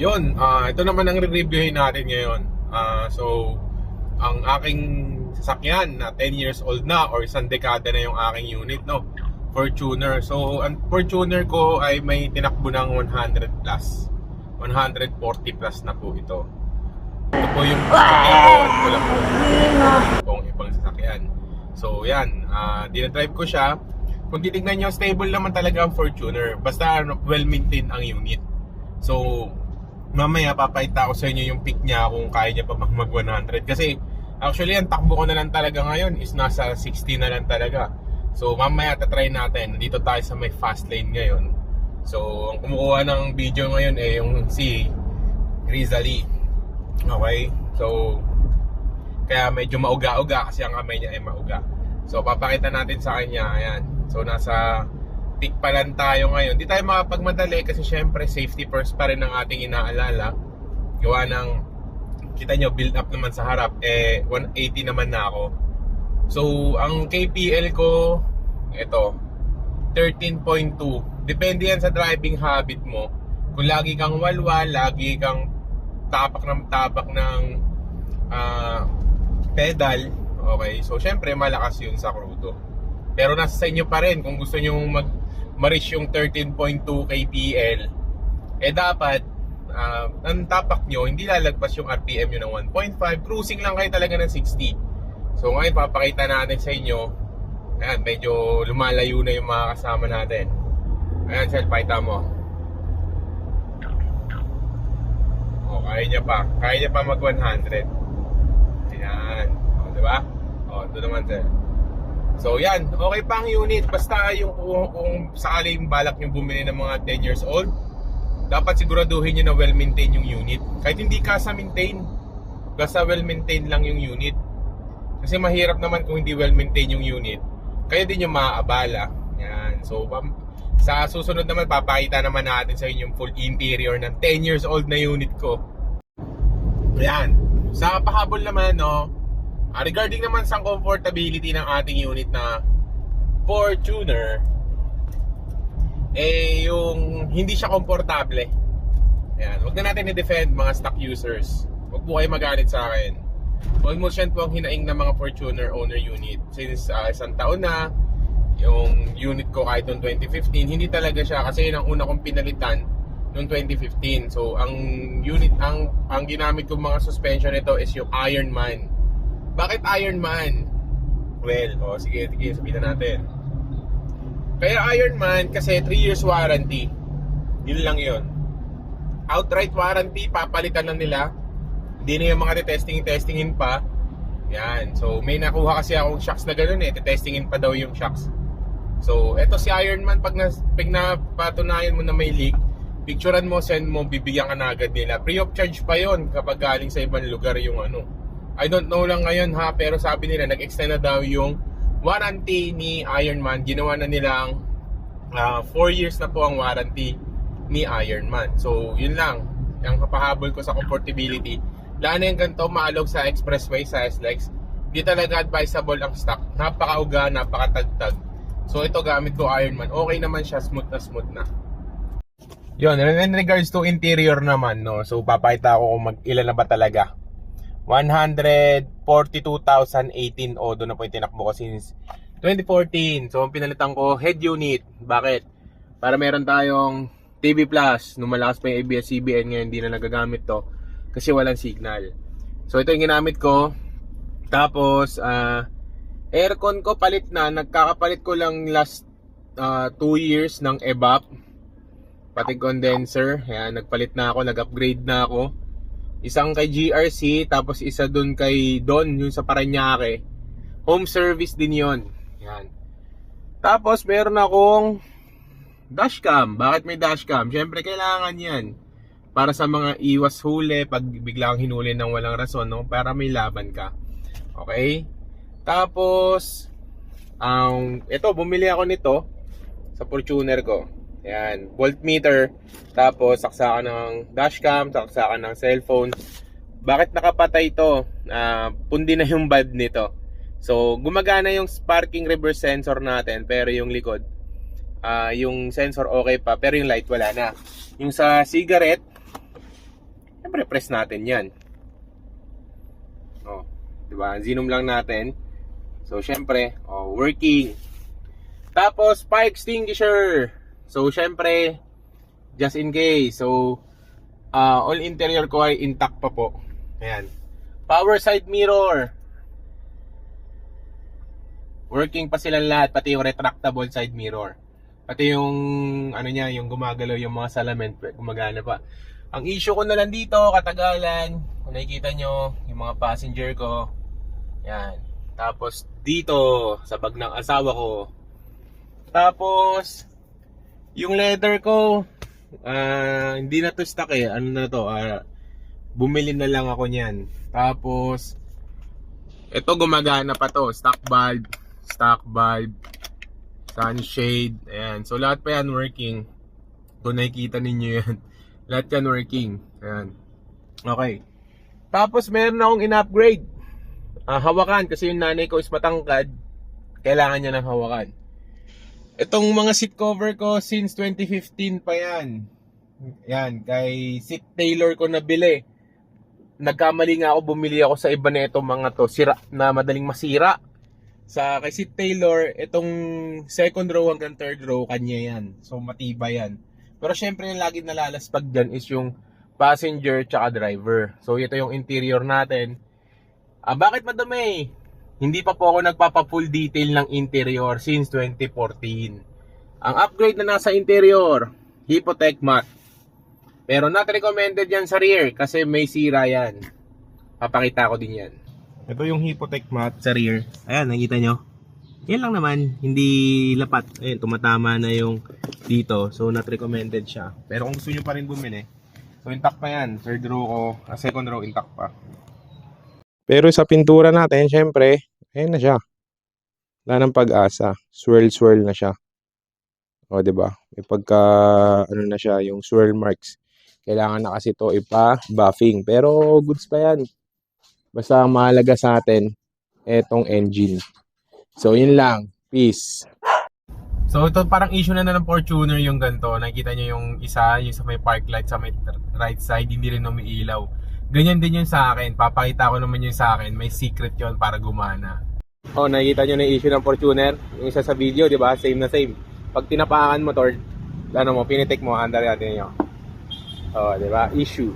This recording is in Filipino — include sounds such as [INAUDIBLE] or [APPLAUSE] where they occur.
Yun, ah, ito naman ang re-reviewin natin ngayon. Ah, so, ang aking sasakyan na 10 years old na or isang dekada na yung aking unit, no? Fortuner. So, ang Fortuner ko ay may tinakbo ng 100 plus. 140 plus na po ito. Ito po yung sasakyan ko. Lang po. Kung ibang sasakyan. So, yan. Uh, dinadrive ko siya. Kung titignan nyo, stable naman talaga ang Fortuner. Basta ano, well-maintained ang unit. So, mamaya papakita ko sa inyo yung pick niya kung kaya niya pa mag 100. Kasi, actually, ang takbo ko na lang talaga ngayon is nasa 60 na lang talaga. So, mamaya tatry natin. Dito tayo sa may fast lane ngayon. So, ang kumukuha ng video ngayon eh yung si Rizali. Okay? So, kaya medyo mauga-uga kasi ang kamay niya ay mauga. So, papakita natin sa kanya. Ayan. So, nasa peak pa lang tayo ngayon. Di tayo makapagmadali kasi syempre safety first pa rin ang ating inaalala. Gawa ng, kita nyo, build up naman sa harap. Eh, 180 naman na ako. So, ang KPL ko, ito, 13.2. Depende yan sa driving habit mo. Kung lagi kang walwal, lagi kang tapak ng tapak ng ah, pedal, okay, so syempre malakas yun sa crudo. Pero nasa sa inyo pa rin kung gusto nyo mag ma-reach yung 13.2 kpl, eh dapat ah, ang tapak nyo, hindi lalagpas yung RPM nyo ng 1.5, cruising lang kayo talaga ng 60. So ngayon papakita natin sa inyo, ayan, medyo lumalayo na yung mga kasama natin. Ayan, Sel, pakita mo. O, kaya niya pa. Kaya niya pa mag 100. Ayan. O, di ba? O, ito naman, Sel. So, yan. Okay pa ang unit. Basta yung kung, kung sakali yung balak nyo bumili ng mga 10 years old, dapat siguraduhin nyo na well-maintained yung unit. Kahit hindi ka sa maintain, basta well-maintained lang yung unit. Kasi mahirap naman kung hindi well-maintained yung unit. Kaya din yung maaabala. Yan. So, pam- sa susunod naman, papakita naman natin sa inyo yung full interior ng 10 years old na unit ko. Ayan. Sa pahabol naman, no, ah, regarding naman sa comfortability ng ating unit na Fortuner, eh, yung hindi siya komportable. Ayan. Huwag na natin i-defend mga stock users. Huwag po kayo magalit sa akin. Almost yan po ang hinaing ng mga Fortuner owner unit. Since ah, isang taon na, yung unit ko kahit noong 2015, hindi talaga siya kasi yun ang una kong pinalitan noong 2015. So, ang unit, ang, ang ginamit kong mga suspension nito is yung Ironman. Bakit Ironman? Well, oh, sige, sige, sabihin na natin. Kaya Ironman kasi 3 years warranty. Yun lang yun. Outright warranty, papalitan lang nila. Hindi na yung mga testing-testingin pa. Yan. So, may nakuha kasi akong shocks na gano'n eh. Testingin pa daw yung shocks. So, eto si Ironman, pag, nas, pag napatunayan mo na may leak, picturean mo, send mo, bibigyan ka na agad nila. Free of charge pa yon kapag galing sa ibang lugar yung ano. I don't know lang ngayon ha, pero sabi nila, nag-extend na daw yung warranty ni Ironman. Ginawa na nilang 4 years na po ang warranty ni Ironman. So, yun lang. Ang kapahabol ko sa comfortability. Lalo yung ganito, maalog sa expressway, sa SLEX. Di talaga advisable ang stock. Napakauga, napakatagtag. So ito gamit ko Ironman. Okay naman siya, smooth na smooth na. Yun, in regards to interior naman, no. So papakita ko kung mag ilan na ba talaga. 142,018 o doon na po yung tinakbo ko since 2014. So ang pinalitan ko head unit. Bakit? Para meron tayong TV Plus. Nung malakas pa yung ABS-CBN ngayon, hindi na nagagamit to. Kasi walang signal. So ito yung ginamit ko. Tapos, ah, aircon ko palit na. Nagkakapalit ko lang last 2 years ng EVAP. Pati condenser. Ayan, nagpalit na ako. Nag-upgrade na ako. Isang kay GRC. Tapos isa dun kay Don. Yung sa Paranaque. Home service din yon. Ayan. Tapos meron akong dashcam. Bakit may dashcam? Siyempre kailangan yan. Para sa mga iwas huli. Pag biglang hinuli ng walang rason. No? Para may laban ka. Okay? Tapos, ang ito, bumili ako nito sa Fortuner ko. Ayan, voltmeter. Tapos, saksakan ng dashcam, saksakan ng cellphone. Bakit nakapatay ito? Ah, pundi na yung bulb nito. So, gumagana yung sparking reverse sensor natin, pero yung likod, ah, yung sensor okay pa, pero yung light wala na. Yung sa cigarette, Siyempre, press natin yan. Oh, di ba? Zinom lang natin. So, syempre, oh, working. Tapos, fire extinguisher. So, syempre, just in case. So, ah, all interior ko ay intact pa po. Ayan. Power side mirror. Working pa silang lahat, pati yung retractable side mirror. Pati yung, ano niya, yung gumagalaw yung mga salamin, gumagana pa. Ang issue ko na lang dito, katagalan, kung nakikita nyo, yung mga passenger ko, yan. Tapos dito, sa bag ng asawa ko. Tapos, yung leather ko, ah, hindi na to stock eh. Ano na to, ah, bumili na lang ako niyan. Tapos, ito gumagana pa to, stock bulb, stock bulb, sunshade, ayan. So lahat pa yan working. Kung nakikita ninyo yan, [LAUGHS] lahat yan working. Ayan. Okay. Tapos meron akong in-upgrade. Ah, hawakan kasi yung nanay ko is matangkad. Kailangan niya ng hawakan. Itong mga seat cover ko since 2015 pa yan. Yan, kay seat Taylor ko nabili. Nagkamali nga ako, bumili ako sa iba na itong mga to, sira, na madaling masira. Sa kay seat Taylor, itong second row hanggang third row, kanya yan. So matibay yan. Pero syempre yung lagi nalalaspag dyan is yung passenger tsaka driver. So ito yung interior natin. Ah, bakit madami? Hindi pa po ako nagpapa-full detail ng interior since 2014. Ang upgrade na nasa interior, Hypotech Mat. Pero not recommended yan sa rear kasi may sira yan. Papakita ko din yan. Ito yung Hypotech Mat sa rear. Ayan, nakita nyo? Yan lang naman, hindi lapat. Ayun, tumatama na yung dito. So, not recommended siya. Pero kung gusto nyo pa rin bumili, so intact pa yan. Third row ko, ah, second row intact pa. Pero sa pintura natin, syempre, ayun na siya. Wala ng pag-asa. Swirl-swirl na siya. O, ba? May pagka, ano na siya, yung swirl marks. Kailangan na kasi to ipa-buffing. Pero, goods pa yan. Basta mahalaga sa atin, etong engine. So, yun lang. Peace. So, ito parang issue na na ng Fortuner yung ganito. Nakita nyo yung isa, yung sa may park light sa may right side, hindi rin umiilaw. Ganyan din yun sa akin. Papakita ko naman yun sa akin. May secret yun para gumana. Oh, nakikita nyo na yung issue ng Fortuner. Yung isa sa video, di ba? Same na same. Pag tinapakan mo, Tord, ano mo, pinitik mo, under natin nyo. Oh, di ba? Issue.